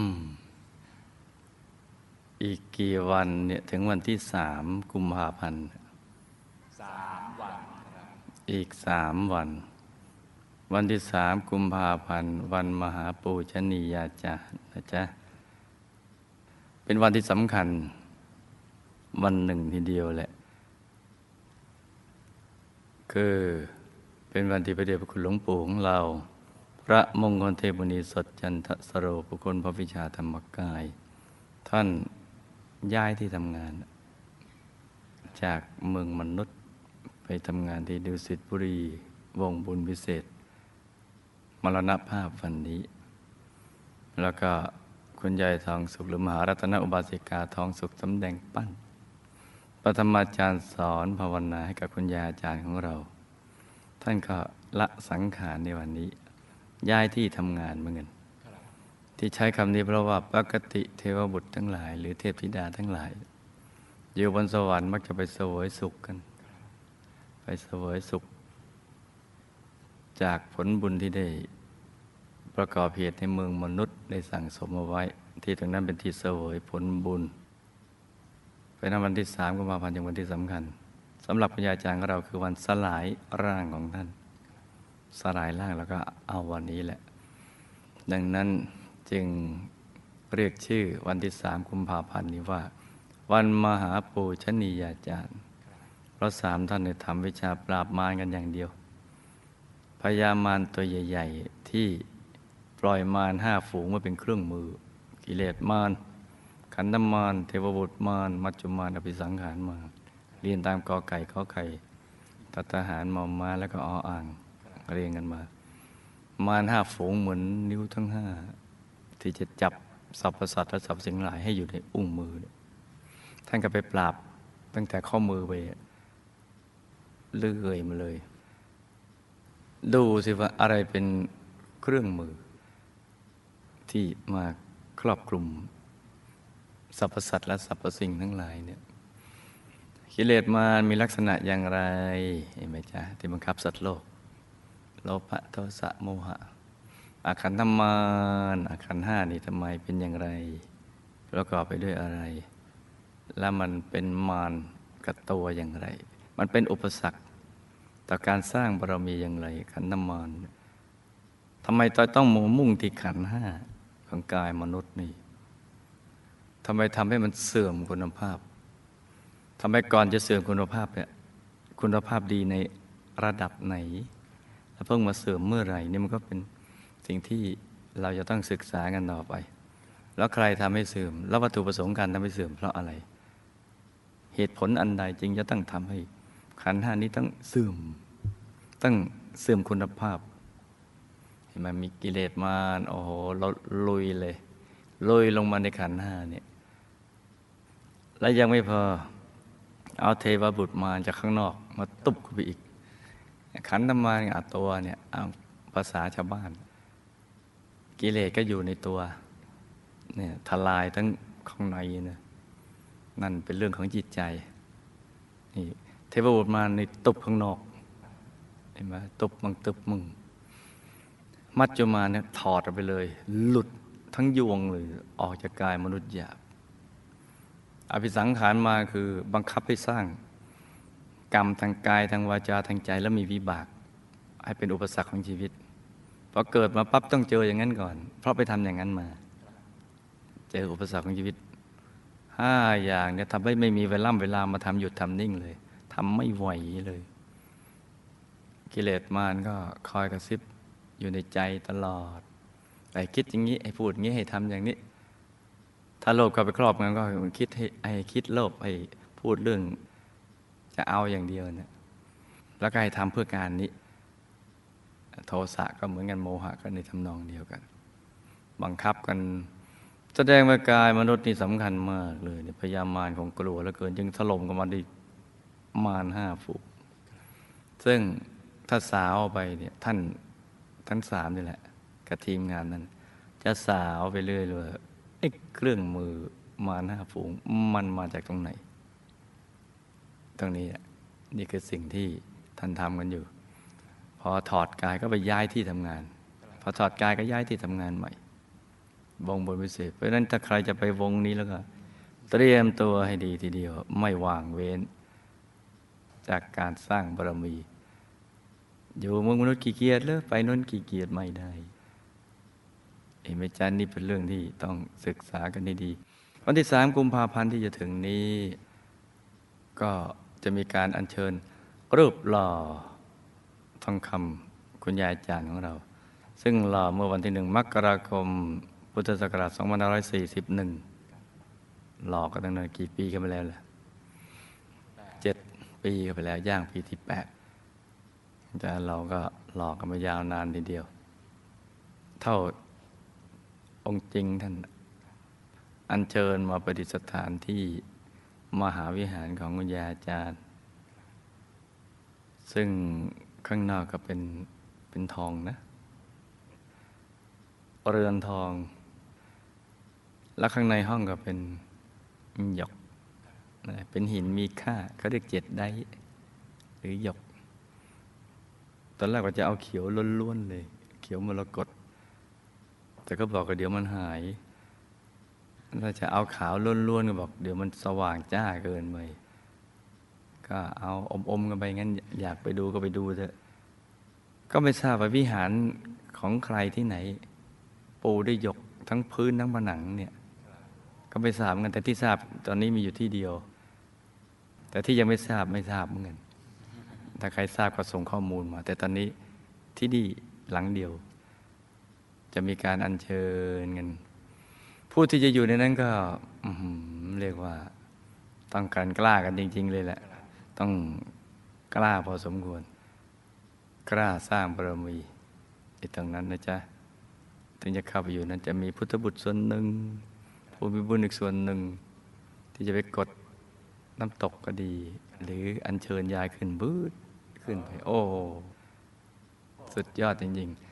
อืมอีกกี่วันเนี่ยถึงวันที่สามกุมภาพันธ์สามวันครับอีกสามวัน วันที่สามกุมภาพันธ์วันมหาปูชนียาจารย์นะจ๊ะ เป็นวันที่สำคัญ วันหนึ่งทีเดียวแหละ คือเป็นวันที่พระเดชพระคุณหลวงปู่ของเราพ ระมงคลเทพมุนีสดจันทสโรปุคคลพระวิชาธรรมกาย ท่านย้ายที่ทำงาน จากเมืองมนุษย์ไปทำงานที่ดุสิตบุรี วงบุญพิเศษ มรณภาพวันนี้ แล้วก็คุณยายทองสุขหรือมหารัตนอุบาสิกาทองสุขสำแดงปั้นปฐมาจารย์สอนภาวนาให้กับคุณยายอาจารย์ของเรา ท่านก็ละสังขารในวันนี้ ย้ายที่ทำงานเหมือนกันที่ใช้คำนี้เพราะว่าปกติเทวบุตรทั้งหลาย หรือเทพธิดาทั้งหลาย อยู่บนสวรรค์มักจะไปเสวยสุขกัน ไปเสวยสุข จากผลบุญที่ได้ประกอบเหตุในเมืองมนุษย์ได้สั่งสมเอาไว้ ที่ตรงนั้นเป็นที่เสวยผลบุญเป็นวันที่สามกุมภาพันธ์เป็นวันที่สำคัญสำหรับพญาจารย์ของเราคือวันสลายร่างของท่าน สลายร่างแล้วก็เอาวันนี้แหละ ดังนั้นจึงเรียกชื่อวันที่สามกุมภาพันธ์นี้ว่า วันมหาปูชนียาจารย์ เพราะสามท่านเนี่ยทำวิชาปราบมารกันอย่างเดียวพญามารตัวใหญ่ ๆ ที่ปล่อยมารห้าฝูงมาเป็นเครื่องมือ กิเลสมารขันธมารเทวบุตรมารมัจจุมารอภิสังขารมารเรียนตามกอไก่ขอไข่ตัทหารมอมมาแล้วก็ออ่าง เรียงกันมา มารห้าฝูงเหมือนนิ้วทั้งห้าที่จะจับสรรพสัตว์และสรรพสิ่งหลายให้อยู่ในอุ้งมือ ท่านก็ไปปราบตั้งแต่ข้อมือไปเลื่อยมาเลย ดูสิว่าอะไรเป็นเครื่องมือ ที่มาครอบคลุมสรรพสัตว์และสรรพสิ่งทั้งหลายเนี่ยกิเลสมารมีลักษณะอย่างไรเห็นไหมจ๊ะที่บังคับสัตว์โลก โลภะโทสะโมหะ อาขันธมารอาขันห้านี่ทำไมเป็นอย่างไร ประกอบไปด้วยอะไร แล้วมันเป็นมารกับตัวอย่างไร มันเป็นอุปสรรค ต่อการสร้างบารมีอย่างไร ขันธมารทำไมต้องมมุ่งที่ขันห้าของกายมนุษย์นี่ทำไมทำให้มันเสื่อมคุณภาพทำไมก่อนจะเสื่อมคุณภาพเนี่ยคุณภาพดีในระดับไหน เพิ่งมาเสื่อมเมื่อไหร่นี่มันก็เป็นสิ่งที่เราจะต้องศึกษากันต่อไป แล้วใครทำให้เสื่อม แล้ววัตถุประสงค์การทำให้เสื่อมเพราะอะไร เหตุผลอันใดจึงจะต้องทำให้ ขันห้านี้ต้องเสื่อม ต้องเสื่อมคุณภาพเห็นไหมมีกิเลสมาโอ้โหเราลุยเลย ลุยลงมาในขันห้าเนี่ยและยังไม่พอเอาเทวบุตรมาจากข้างนอกมาตุบเข้าไปอีก ขันธมาอัตัวเนี่ยเอาภาษาชาวบ้าน กิเลสก็อยู่ในตัวเนี่ยทลายทั้งข้างในนะนั่นเป็นเรื่องของจิตใจนี่เทวบุตรมาในตุบข้างนอกเห็นไหมตุบมึงตุบมึง มัจจุมาเนี่ยถอดออกไปเลย หลุดทั้งยวงเลยออกจากกายมนุษย์หยาบอภิสังขารมาคือบังคับให้สร้าง กรรมทางกายทางวาจาทางใจแล้วมีวิบาก ให้เป็นอุปสรรคของชีวิตพอเกิดมาปั๊บต้องเจออย่างนั้นก่อน เพราะไปทำอย่างนั้นมา เจออุปสรรคของชีวิตห้าอย่างเนี่ยทำให้ไม่มีเวลาเวลามาทำหยุดทำนิ่งเลยทำไม่ไหวเลย กิเลสมารก็คอยกระซิบอยู่ในใจตลอดไปคิดอย่างนี้ให้พูดอย่างนี้ให้ทำอย่างนี้ ถ้าโลภเข้าไปครอบงำก็คิดให้ให้คิดโลภให้พูดเรื่อง จะเอาอย่างเดียวเนี่ยแล้วก็ให้ทำเพื่อการนี้ โทสะก็เหมือนกันโมหะก็ในทำนองเดียวกัน บังคับกัน แสดงว่ากายมนุษย์นี่สำคัญมากเลยพยายามมารของกลัวแล้วเกิน จึงถล่มกันมาดิมารห้าฝูกซึ่งถ้าสาวไปเนี่ยท่านทั้งสามนี่แหละกับทีมงานนั้น จะสาวไปเรื่อยเลยไอ้เครื่องมือมาหน้าฝูงมันมาจากตรงไหน ตรงนี้นี่คือสิ่งที่ท่านทำกันอยู่ พอถอดกายก็ไปย้ายที่ทำงาน พอถอดกายก็ย้ายที่ทำงานใหม่วงบนวิเศษเพราะฉะนั้นถ้าใครจะไปวงนี้แล้วก็ เตรียมตัวให้ดีทีเดียว ไม่ว่างเว้น จากการสร้างบารมี อยู่เมืองมนุษย์กี่เกียรติเลยไปนู้นกี่เกียรติไม่ได้เห็นไหมจ๊ะนี่เป็นเรื่องที่ต้องศึกษากันดีวันที่สามกุมภาพันธ์ที่จะถึงนี้ ก็ จะมีการอัญเชิญรูปหล่อทองคำคุณยายอาจารย์ของเรา ซึ่งหล่อเมื่อวันที่หนึ่งมกราคมพุทธศักราช2541 หล่อก็ตั้งนานกี่ปีกันไปแล้วล่ะเจ็ดปีกันไปแล้วย่างปีที่แปดอาจารย์เราก็หล่อกันมายาวนานทีเดียว เท่าองค์จริงท่านอัญเชิญมาประดิษฐานที่ มหาวิหารของคุณยาอาจารย์ ซึ่งข้างนอกก็เป็นเป็นทองนะ เรือนทอง แล้วข้างในห้องก็เป็นหยก เป็นหินมีค่าเขาเรียกเจ็ดได้ หรือหยก ตอนแรกว่าจะเอาเขียวล้วนๆเลย เขียวมรกตแต่ก็บอกว่าเดี๋ยวมันหาย ถ้าจะเอาขาวล้วนๆก็บอก เดี๋ยวมันสว่างจ้าเกินไปก็เอาอมๆกันไปงั้น อยากไปดูก็ไปดูเถอะ ก็ไม่ทราบว่าวิหารของใครที่ไหน ปูได้ยกทั้งพื้นทั้งผนังเนี่ย ก็ไม่ทราบกันแต่ที่ทราบตอนนี้มีอยู่ที่เดียว แต่ที่ยังไม่ทราบไม่ทราบเหมือนกันถ้าใครทราบก็ส่งข้อมูลมา แต่ตอนนี้ที่นี่หลังเดียว จะมีการอัญเชิญกัน ผู้ที่จะอยู่ในนั้นก็เรียกว่า ต้องการกล้ากันจริง ๆ เลยแหละ ต้องกล้าพอสมควร กล้าสร้างบารมีไอ้ตรงนั้นนะจ๊ะถึงจะเข้าไปอยู่นั้น จะมีพุทธบุตรส่วนหนึ่งผู้มีบุญอีกส่วนหนึ่ง ที่จะไปกดน้ำตกก็ดี หรืออัญเชิญยายขึ้นบืดขึ้นไป โอ้ สุดยอดจริง ๆ